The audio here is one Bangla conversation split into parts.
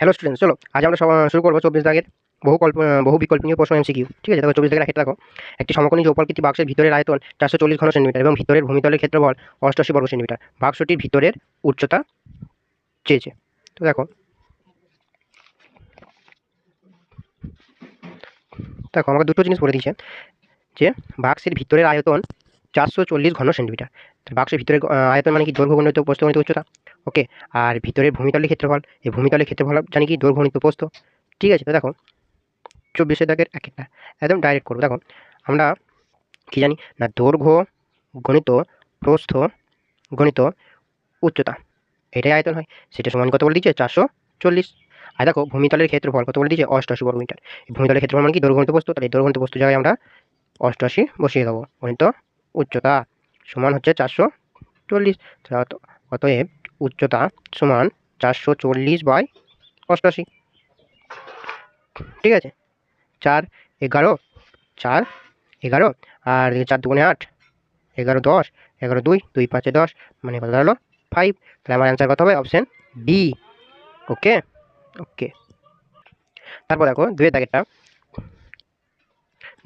হ্যালো স্টুডেন্ট চলো, আজ আমরা শুরু করব চব্বিশ দাগের বহু কল্প বহু বিকল্পনীয় প্রশ্ন এমসিকিউ ঠিক আছে? দেখো, চব্বিশ দাগের একটা দেখো, একটি সমকোণী চৌপাকৃতি বাক্সের ভিতরের আয়তন চারশো চল্লিশ ঘন সেন্টিমিটার এবং ভিতরের ভূমিতলের ক্ষেত্রফল অষ্টআশি বর্গ সেন্টিমিটার। বাক্সটির ভিতরের উচ্চতা চেয়েছে। তো দেখো দেখো, আমাকে দুটো জিনিস বলে দিয়েছে যে, বাক্সের ভিতরের আয়তন চারশো চল্লিশ ঘন সেন্টিমিটার। বাক্সের ভিতরে আয়তন মানে কি? দৈর্ঘ্য গণিত প্রস্থ গণিত উচ্চতা। ওকে আর ভিতরের ভূমিতলের ক্ষেত্রফল। এই ভূমিতলের ক্ষেত্রফল জানি কি? দৈর্ঘ্য গণিত প্রস্থ ঠিক আছে, তো দেখো চব্বিশে দাগের এক একটা। একদম ডাইরেক্ট করব। দেখো, আমরা কি জানি? না, দৈর্ঘ্য গণিত প্রস্থ গণিত উচ্চতা। এটাই আয়তন হয়। সেটা সমান কত বলে দিচ্ছে? চারশো চল্লিশ। আর দেখো, ভূমিতলের ক্ষেত্রফল কত বলে দিচ্ছে? অষ্টআশি বর্গ মিটার। ভূমিতলের ক্ষেত্রফল মানে কি? দৈর্ঘ্য বস্তু তাহলে দৈর্ঘ্য বস্তু জায়গায় আমরা অষ্টআশি বসিয়ে দেবো। গণিত উচ্চতা সমান হচ্ছে চারশো চল্লিশ। অত- অতএব উচ্চতা সমান চারশো চল্লিশ বাই অষ্টআশি ঠিক আছে? চার এগারো চার এগারো আর চার দুগুণে আট, এগারো দশ, এগারো দুই দুই পাঁচে দশ মানে কত দাঁড়াল? ফাইভ তাহলে আমার অ্যান্সার কত হবে? অপশান ডি ওকে ওকে তারপর দেখো দুয়ের দাগেরটা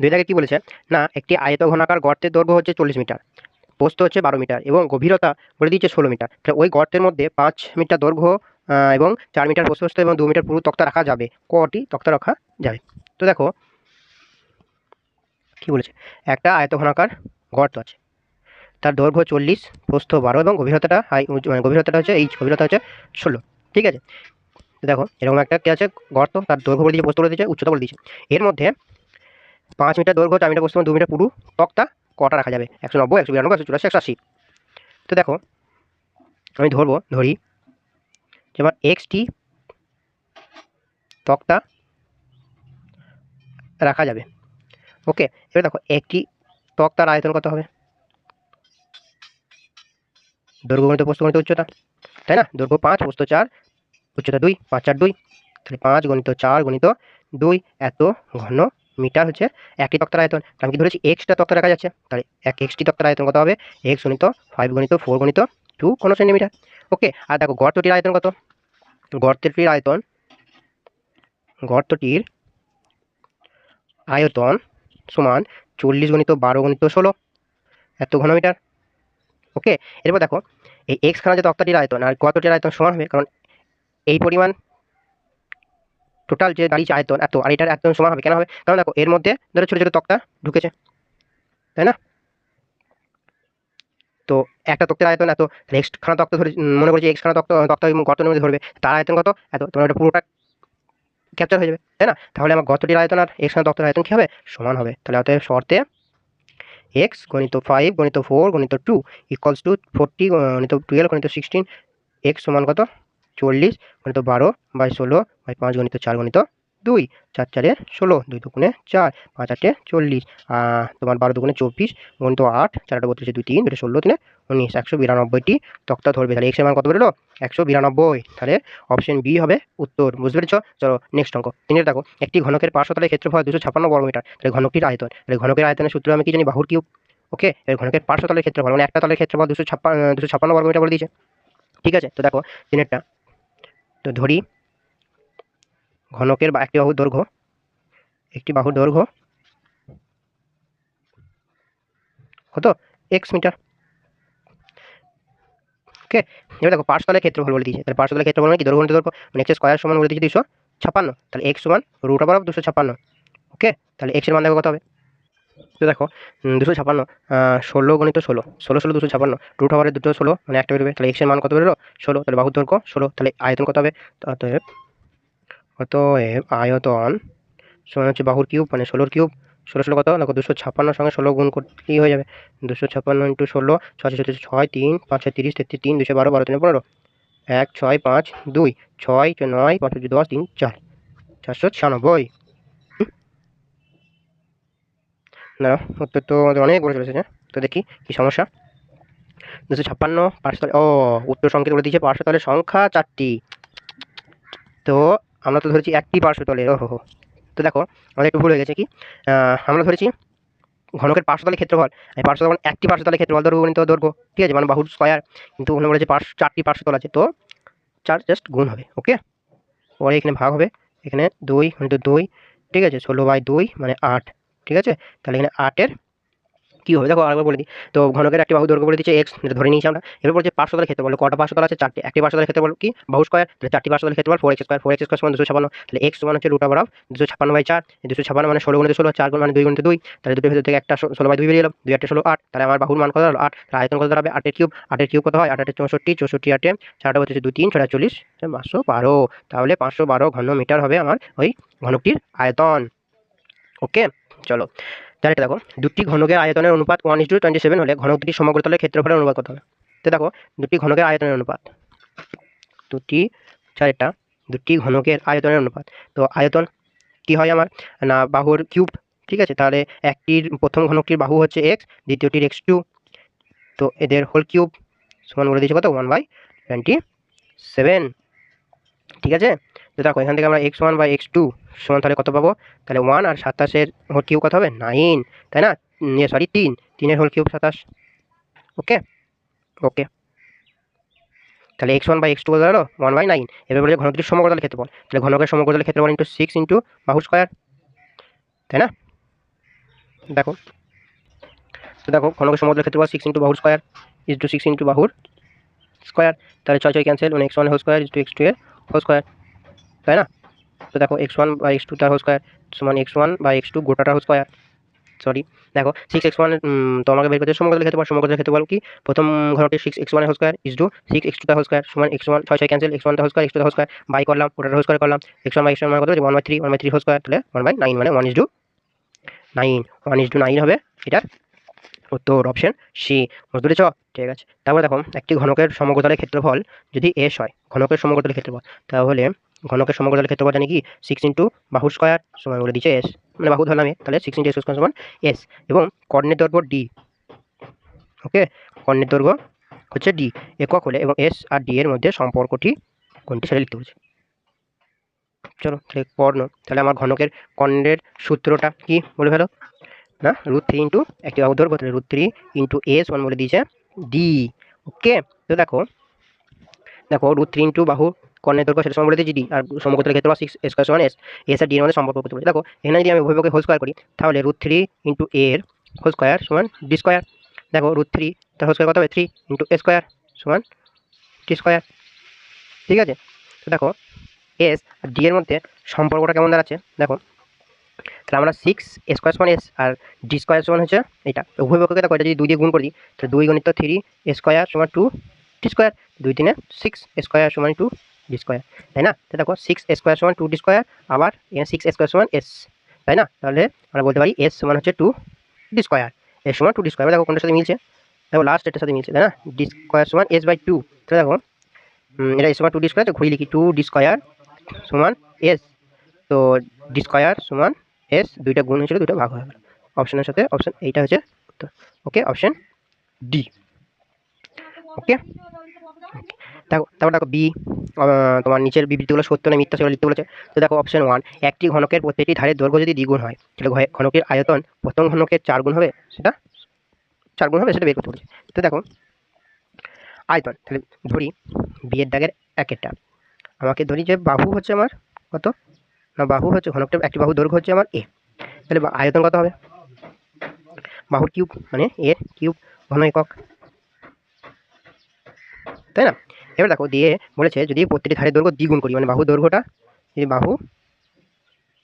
দুই দাগে কী বলেছে? না, একটি আয়ত ঘনাকার গর্তের দৈর্ঘ্য হচ্ছে চল্লিশ মিটার পোস্ত হচ্ছে বারো মিটার এবং গভীরতা বলে দিচ্ছে ষোলো মিটার। তাহলে ওই গর্তের মধ্যে পাঁচ মিটার দৈর্ঘ্য এবং চার মিটার প্রশস্ত এবং দু মিটার পুরু তক্তা রাখা যাবে। কটি তক্তা রাখা যাবে? তো দেখো, কি বলেছে? একটা আয়তঘনাকার গর্ত আছে। তার দৈর্ঘ্য চল্লিশ, প্রস্থ বারো এবং গভীরতাটা হাই মানে গভীরতাটা হচ্ছে এই গভীরতা হচ্ছে ষোলো। ঠিক আছে? দেখো, এরকম একটা কি আছে গর্ত, তার দৈর্ঘ্য বলে দিয়েছে, প্রস্থ বলে দিয়েছে, উচ্চতা বলে দিয়েছে। এর মধ্যে পাঁচ মিটার দৈর্ঘ্য, চার মিটার প্রস্থ দু মিটার পুরু তক্তা কটা রাখা যাবে? একশো নব্বই, একশো বিরানব্বই, একশো চুরাশি, একশো আশি। তো দেখো, আমি ধরবো, ধরি। যেমন এক্সটি তক্তা রাখা যাবে। ওকে, এবার দেখো, একটি তক্তার আয়তন কত হবে? দৈর্ঘ্য গণিত প্রস্থ গণিত উচ্চতা, তাই না? দৈর্ঘ্য পাঁচ প্রস্থ চার, উচ্চতা দুই, পাঁচ চার দুই, তাহলে পাঁচ গণিত চার গণিত দুই, এত ঘন মিটার হচ্ছে একই তক্তার আয়তন। আমি কি ধরেছি? এক্সটা তক্তা রাখা যাচ্ছে। তাহলে এক এক্সটি তক্তার আয়তন কত হবে? এক্স গণিত ফাইভ গণিত ফোর গণিত টু কোন সেন্টিমিটার ওকে আর দেখো গর্তটির আয়তন কত? গর্তটির আয়তন গর্তটির আয়তন সমান চল্লিশ গণিত বারো গণিত ষোলো। এত ঘনমিটার ওকে এরপর দেখো, এই এক্স খানা যে তক্তাটির আয়তন, আর গর্তটির আয়তন সমান হবে, কারণ এই পরিমাণ টোটাল যে দাঁড়িয়েছে আয়তন এত, আর এটার আয়তন সমান হবে, কেন হবে? কারণ দেখো, এর মধ্যে ধরো ছোটো ছোটো তক্তা ঢুকেছে, তাই না? তো একটা তক্তের আয়তন এত এক্স খানা তক্তা ধরে মনে করছি এক্স খানা তক্তা তক্তা গর্তের মধ্যে ধরবে, তার আয়তন কত? এত, তোমার ওটা পুরোটা ক্যাপচার হয়ে যাবে, তাই না? তাহলে আমার গর্তটির আয়তন আর এক্স খানা তক্তের আয়তন কী হবে? সমান হবে, তাহলে অতএব শর্তে এক্স গণিত ফাইভ গণিত ফোর গণিত টু ইকুয়ালস টু ফোরটি গণিত টুয়েলভ গণিত সিক্সটিন এক্স সমান কত? চল্লিশ গণিত বারো বাই ষোলো বাই পাঁচ গণিত চার গণিত দুই। চার চারে ষোলো, দুই দুগুণে চার, পাঁচ আটে চল্লিশ। তোমার বারো দুগুণে চব্বিশ গণিত আট চারটা বত্রিশে দুই তিন, দুটো ষোলো, তিনে উনিশ, একশো বিরানব্বইটি। তক্তা ধরবে, তাহলে এক্সের মান কত বেরোলো? একশো বিরানব্বই। তাহলে অপশন বি হবে উত্তর, বুঝতে পেরেছ? চলো নেক্সট অঙ্ক। তিনের দেখো একটি ঘনকের পার্শ্বতলের ক্ষেত্রফল দুশো ছাপ্পান্ন বর্গমিটার। তাহলে ঘনকটির আয়তন, তাহলে ঘনকের আয়তনের সূত্র আমি কি জানি? বাহুর কিউব। ওকে এর ঘনকের পার্শ্বতলের ক্ষেত্রফল মানে একটা তলের ক্ষেত্রফল দুশো ছাপ্পান্ন দুশো ছাপ্পান্ন বর্গমিটার বলে দিয়েছে। ঠিক আছে? তো দেখো তিনেরটা তো ধরি। ঘনকের একটি বাহুর দৈর্ঘ্য, একটি বাহুর দৈর্ঘ্য। কত? X metre. ওকে এবার দেখো পার্শ্বতলের ক্ষেত্রফল বলে দিয়েছে। তাহলে পার্শ্বতলের ক্ষেত্রফল মানে কি? দৈর্ঘ্য দৈর্ঘ্য। মানে এক্স স্কোয়ার সমান বলে দিয়েছে দুশো ছাপ্পান্ন। তাহলে এক্স সমান রুট অফ দুশো ছাপ্পান্ন। ওকে তাহলে এক্সের মান দেখো কত হবে? তো দেখো দুশো ছাপান্ন ষোলো গণিত ষোলো ষোলো ষোলো দুশো ছাপ্পান্ন রুট ওভারের দুটো ষোলো মানে একটা বেরোবে, তাহলে এক্সের মান কত বেরোলো? ষোলো, তাহলে বাহুর দৈর্ঘ্য ষোলো, তাহলে আয়তন কত হবে? অতএব অতএব আয়তন সমান হচ্ছে বাহুর কিউব মানে ষোলোর কিউব ষোলো ষোলো কত? দেখো, দুশো ছাপ্পান্নর সঙ্গে ষোলো গুণ করলেই হয়ে যাবে? দুশো ছাপ্পান্ন ইন্টু ষোলো, ছয় ছয় ছয় তিন, পাঁচ ছয় তিরিশ, তেত্রিশ, তিন, দুশো বারো বারো তিন পনেরো, এক, ছয়, পাঁচ, দুই, ছয় নয়, পাঁচ দশ, তিন, চার, চারশো ছিয়ানব্বই। না উত্তর তো আমাদের অনেক বড় চলেছে হ্যাঁ? তো দেখি, কি সমস্যা? দুশো ছাপ্পান্ন পার্শ্বতলে ও, উত্তর সংকেত বলে দিয়েছে পার্শ্বতলের সংখ্যা চারটি। তো আমরা তো ধরেছি একটি পার্শ্বতলের ও হো তো দেখো, আমাদের একটু ভুল হয়ে গেছে কি? আমরা ধরেছি ঘনকের পার্শ্বতলের ক্ষেত্রফল পার্শ্বতল মানে একটি পার্শ্বতলের ক্ষেত্রফল দৈর্ঘ্য গুণিত দৈর্ঘ্য ঠিক আছে? মানে বাহুর স্কয়ার কিন্তু ওখানে বলেছে পার্শ্ব চারটি পার্শ্বতল আছে, তো চার জাস্ট গুণ হবে ওকে পরে এখানে ভাগ হবে, এখানে দুই ইন্টু দুই, ঠিক আছে? ষোলো বাই দুই মানে আট। ঠিক আছে? তাহলে এখানে আটের কী হবে? দেখো আরেকবার বলে দিই। তো ঘনকের একটি বাহু দৈর্ঘ্য বলে দিচ্ছে এক্স ধরে নিয়েছি আমরা। এরপর বলছে পার্শ্বতলের ক্ষেত্রে বলো কটা পার্শ্বতল আছে? চারটি। একটি পার্শ্বতলের ক্ষেত্রে বলো কি? বাহু স্কোয়ার তাহলে চারটি পার্শ্বতলের ক্ষেত্রে বল four x square four x square সমান দুশো ছাপান্ন। তাহলে এক্স সমান হচ্ছে রুট অফ দুশো ছাপান্ন বাই চার। দুশো ছাপান্ন মানে ষোলো গুণিত ষোলো, চার গুণ মানে দুই গুণিত দুই। তাহলে দুটো ভিতর থেকে একটা ষোলো বাই দুই বেরিয়ে এলো। দুই একটা ষোলো, আট। তাহলে আমার বাহুর মান কত হলো আট। তাহলে আয়তন কত দাঁড়াবে? আটের কিউব। আটের কিউব কত হয়? আট আটের চৌষট্টি চৌষট্টি আটে চারটা হচ্ছে দুই তিন ছটা চল্লিশ। পাঁচশো বারো। তাহলে পাঁচশো বারো ঘন মিটার হবে আমার ওই ঘনকটির আয়তন। ওকে? চলো। তাহলে এটা দেখো, দুটি ঘনকের আয়তনের অনুপাত one is to twenty seven হলে ঘনক দুটি সমগ্রতলের ক্ষেত্রফলের অনুপাত কত হবে? তো দেখো, দুটি ঘনকের আয়তনের অনুপাত। দুটি চারটা দুটি ঘনকের আয়তনের অনুপাত। তো আয়তন কি হয় আমার? না, বাহুর কিউব ঠিক আছে? তাহলে একটির, প্রথম ঘনকটির বাহু হচ্ছে এক্স দ্বিতীয়টির এক্স টু তো এদের হোল কিউব সমান বলে দিয়েছে কত? ওয়ান বাই টোয়েন্টি সেভেন ঠিক আছে? তো দেখো, এখান থেকে আমরা x one by x two সমান তাহলে কত পাবো? তাহলে ওয়ান আর সাতাশের হোল কিউব কত হবে? নাইন তাই না? সরি তিন। তিনের হোল কিউব সাতাশ। ওকে ওকে তাহলে x one by x two কত হলো ওয়ান বাই নাইন এবার বলে ঘনকটির সমগ্রতলের ক্ষেত্রফল। তাহলে ঘনকের সমগ্রতলের ক্ষেত্রফল ইন্টু সিক্স ইন্টু বাহু স্কোয়ার তাই না? দেখো। তো দেখো, ঘনকের সমগ্রতলের ক্ষেত্রফল সিক্স ইন্টু বাহুর square is to six into বাহুর স্কোয়ার তাহলে ছয় ছয় ক্যান্সেল মানে x one whole square is to x two এর হোল স্কোয়ার তাই না? তো দেখো x one by x two তার হোল স্কোয়ার সমান x one by x two গোটাটার whole square sorry দেখো সিক্স এক্স ওয়ান তো আমাকে বের করতে সমগ্র ক্ষেত্রে সমগ্র ক্ষেত্রে বলো কি? প্রথম ঘনটি six x one whole square is to six x two whole square সমান এক্স ওয়ান ছয় ছয় cancel x one whole square x two whole square by করলাম ওটার হোল স্কোয়ার করলাম x one by x one কত one by three one by three whole square তাহলে ওয়ান বাই নাইন মানে one is to nine one is to nine হবে, এটার উত্তর অপশন সি বুঝতে পেরেছ ঠিক আছে। তারপরে দেখো, একটি ঘনকের সমগ্রতলের ক্ষেত্রফল যদি এস হয়, ঘনকের সমগ্রতলের ক্ষেত্রফল, তাহলে ঘনকের সমগ্রতলের ক্ষেত্রফল জানি কি? সিক্স ইন্টু বাহু স্কোয়ার সমান বলে দিচ্ছে এস মানে বাহু ধরলাম তাহলে সিক্স ইন্টু এস স্কোয়ার সমান এস এবং কর্ণের দৈর্ঘ্য ডি ওকে কর্ণের দৈর্ঘ্য হচ্ছে ডি একক হলে এবং এস আর ডি এর মধ্যে সম্পর্কটি কোনটি সেটা লিখতে বলছে। চলো কর্ণ। তাহলে আমার ঘনকের কর্ণের সূত্রটা কি বলে ফেলো? না রুট থ্রি ইন্টু একটি দৈর্ঘ্য তাহলে root three into s one বলে দিয়েছে ডি ওকে তো দেখো দেখো রুট থ্রি ইন্টু বাহু কর্ণের দৈর্ঘ্য সেটা সমান বলে দিয়েছি ডি আর সমগ্রতলের ক্ষেত্রে সিক্স স্কোয়ার সমান এস এস আর ডি এর মধ্যে সম্পর্ক করতে বলেছে দেখো, এখানে যদি আমি উভয়পক্ষে হোল স্কোয়ার করি, তাহলে রুট থ্রি ইন্টু এর হোল স্কোয়ার সমান ডি স্কোয়ার দেখো রুট থ্রি তার হোল স্কোয়ার কত হবে? থ্রি ইন্টু এ স্কোয়ার সমান টি স্কোয়ার ঠিক আছে? তো দেখো এস আর ডি এর মধ্যে সম্পর্কটা কেমন দাঁড়াচ্ছে? দেখো তাহলে আমরা সিক্স স্কোয়ার সমান এস আর ডি স্কোয়ার সমান হচ্ছে এটা উভয় পক্ষকে এটা যদি দুই দিয়ে গুণ করে, তাহলে দুই গণিত থ্রি স্কোয়ার সমান টু ডি স্কোয়ার দুই তিনে সিক্স স্কোয়ার সমান টু ডি স্কোয়ার তাই না? তো দেখো সিক্স স্কোয়ার সমান টু ডি স্কোয়ার আবার এখানে সিক্স স্কোয়ার সমান এস তাই না? তাহলে আমরা বলতে পারি এস সমান হচ্ছে টু ডি স্কোয়ার এস সমান টু ডি স্কোয়ার দেখো, কোনটার সাথে মিলছে? দেখো লাস্ট এটার সাথে মিলছে, তাই না? ডি স্কোয়ার সমান এস বাই টু তো দেখো এটা এস সমান টু ডি স্কোয়ার ঘুরি লিখি টু ডি স্কোয়ার সমান এস তো ডি স্কোয়ার সমান এস দুইটা গুণ হয়েছিল, দুইটা ভাগ হয়ে গেল। অপশনের সাথে অপশন এইটা হচ্ছে উত্তর। ওকে অপশন ডি ওকে দেখো, তারপর দেখো বি তোমার নিচের বিবৃতিগুলো সত্য না মিথ্যা লিখতে বলেছে। তো দেখো অপশন ওয়ান একটি ঘনকের প্রত্যেকটি ধারের দৈর্ঘ্য যদি দ্বিগুণ হয়, তাহলে ঘনকের আয়তন প্রথম ঘনকের চার গুণ হবে, সেটা চার গুণ হবে, সেটা বের করতে বলেছে। তো দেখো, আয়তন, তাহলে ধরি বিয়ের দাগের একেরটা আমাকে ধরি যে বাহু হচ্ছে আমার কত? না বাহু হচ্ছে ঘনকটা, একটি বাহু দৈর্ঘ্য হচ্ছে আমার এ তাহলে আয়তন কত হবে? বাহুর কিউব মানে এ কিউব ঘন একক। তাই না? এবার দেখো, দিয়ে বলেছে যদি প্রত্যেকটি ধারের দৈর্ঘ্য দ্বিগুণ করি মানে বাহু দৈর্ঘ্যটা, যদি বাহু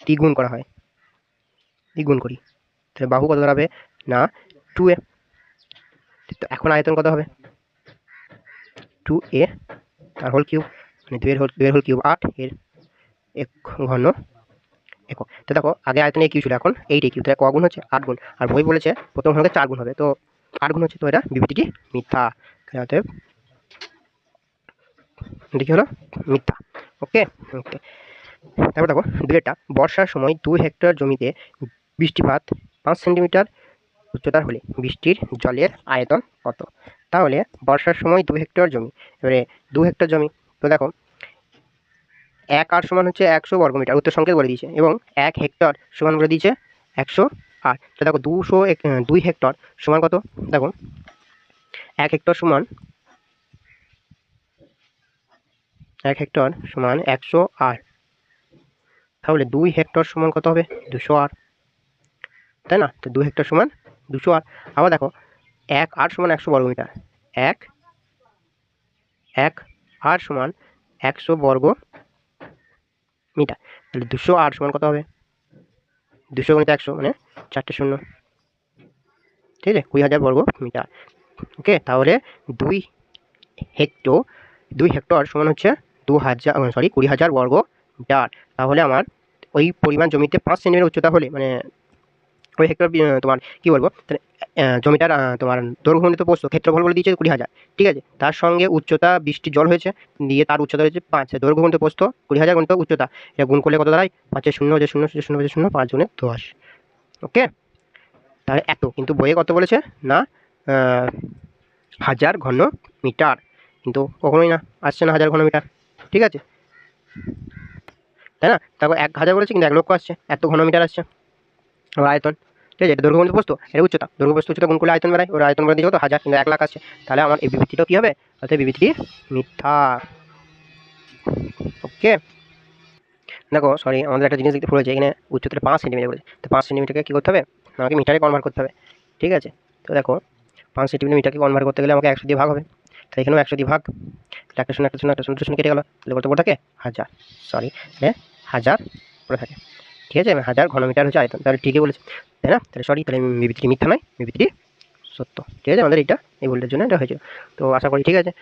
দ্বিগুণ করা হয়, দ্বিগুণ করি, তাহলে বাহু কত দাঁড়াবে? না টু এ তো এখন আয়তন কত হবে? টু এ তার হোল কিউব মানে দুয়ের হোল দুয়ের হোল কিউব আট এর এক ঘন একক। তো দেখো, আগে আয়তনে কিউ ছিল এখন? এইট কিউ তাহলে ক গুণ হচ্ছে? আট গুণ। আর বই বলেছে, প্রথম ঘনকে চার গুণ হবে। তো আট গুণ হচ্ছে তো এটা বিবৃতিটি মিথ্যা। অতএব এটা হলো? মিথ্যা। ওকে? ওকে। তারপর দেখো দুয়েটা বর্ষার সময় দুই হেক্টর জমিতে বৃষ্টিপাত পাঁচ সেন্টিমিটার উচ্চতার হলে বৃষ্টির জলের আয়তন কত? তাহলে বর্ষার সময় দু হেক্টর জমি। এবারে দু হেক্টর জমি। তো দেখো এক আর সমান হচ্ছে একশো বর্গমিটার, উত্তর সংকেত বলে দিয়েছে, এবং এক হেক্টর সমান বলে দিয়েছে একশো আট। তো দেখো দুশো দুই হেক্টর সমান কত? দেখো, এক হেক্টর সমান, এক হেক্টর সমান একশো আট। তাহলে দুই হেক্টর সমান কত হবে? দুশো আর তাই না? তো দুই হেক্টর সমান দুশো আর আবার দেখো, এক আট সমান একশো বর্গমিটার, এক এক আট সমান একশো বর্গ মিটার। তাহলে দুশো আট সমান কত হবে? দুশো গণিত একশো মানে চারটে শূন্য। ঠিক আছে? কুড়ি হাজার বর্গ মিটার। ওকে? তাহলে দুই হেক্টর দুই হেক্টর সমান হচ্ছে দু হাজার সরি কুড়ি হাজার বর্গ মিটার। তাহলে আমার ওই পরিমাণ জমিতে পাঁচ সেন্টিমিটার উচ্চতা হলে মানে ওই হেক্টর তোমার কী বলব? তাহলে জমিটার তোমার দৈর্ঘ্যমণ্ডিত পোস্ত ক্ষেত্রফল বলে দিয়েছে কুড়ি হাজার, ঠিক আছে? তার সঙ্গে উচ্চতা বৃষ্টি, জল হয়েছে, দিয়ে তার উচ্চতা হয়েছে পাঁচ দৈর্ঘ্যমণ্ডিত পোস্ত কুড়ি হাজার গণিত উচ্চতা, এটা গুণ করলে কত দাঁড়ায়? পাঁচের শূন্য হাজার শূন্য শূন্য হাজার শূন্য, পাঁচ জনের দশ, ওকে? তাহলে এত, কিন্তু বইয়ে কত বলেছে? না হাজার ঘন মিটার কিন্তু কখনোই না, আসছে না হাজার ঘন মিটার ঠিক আছে? তাই না? তারপর এক হাজার বলেছে, কিন্তু এক লক্ষ আসছে, এত ঘন মিটার আসছে, আয়তন ঠিক আছে? এটা দৈর্ঘ্য বস্তু, এটা উচ্চতা। দৈর্ঘ্য বস্তু উচ্চতা করলে আয়তন বেড়ায়? ওর আয়তন বেড়ে দিয়ে কত হাজার কিন্তু এক লাখ আসছে তাহলে আমার এই বিবৃতিটাও কী হবে? অর্থাৎ বিবৃতি মিথ্যা। ওকে? দেখো সরি আমাদের একটা জিনিস দেখতে পড়েছে এখানে উচ্চতাটা পাঁচ সেন্টিমিটার বলেছে। তো পাঁচ সেন্টিমিটারকে কী করতে হবে? আমাকে মিটারে কনভার্ট করতে হবে। ঠিক আছে? তো দেখো, পাঁচ সেন্টিমিটার মিটারকে কনভার্ট করতে গেলে আমাকে একশো দিয়ে ভাগ হবে। তো এখানেও একশো দিয়ে ভাগ। একটা শূন্য একটা শূন্য একটা শূন্য শূন্য কেটে গেলো। তাহলে কত পড়ে থাকে? হাজার। সরি হাজার পড়ে থাকে। ঠিক আছে? হাজার ঘনমিটার হচ্ছে আয়তন। তাহলে ঠিকই বলেছে। তাই না? তাহলে সরি তাহলে বিবৃতিটি মিথ্যা নয় বিবৃতিটি সত্য। ঠিক আছে? আমাদের এইটা, এই ভুলটার জন্য এটা হয়েছে। তো আশা করি ঠিক আছে।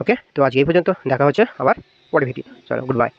ওকে তো আজকে এই পর্যন্ত। দেখা হচ্ছে আবার পরে ভিডিও চলো গুড বাই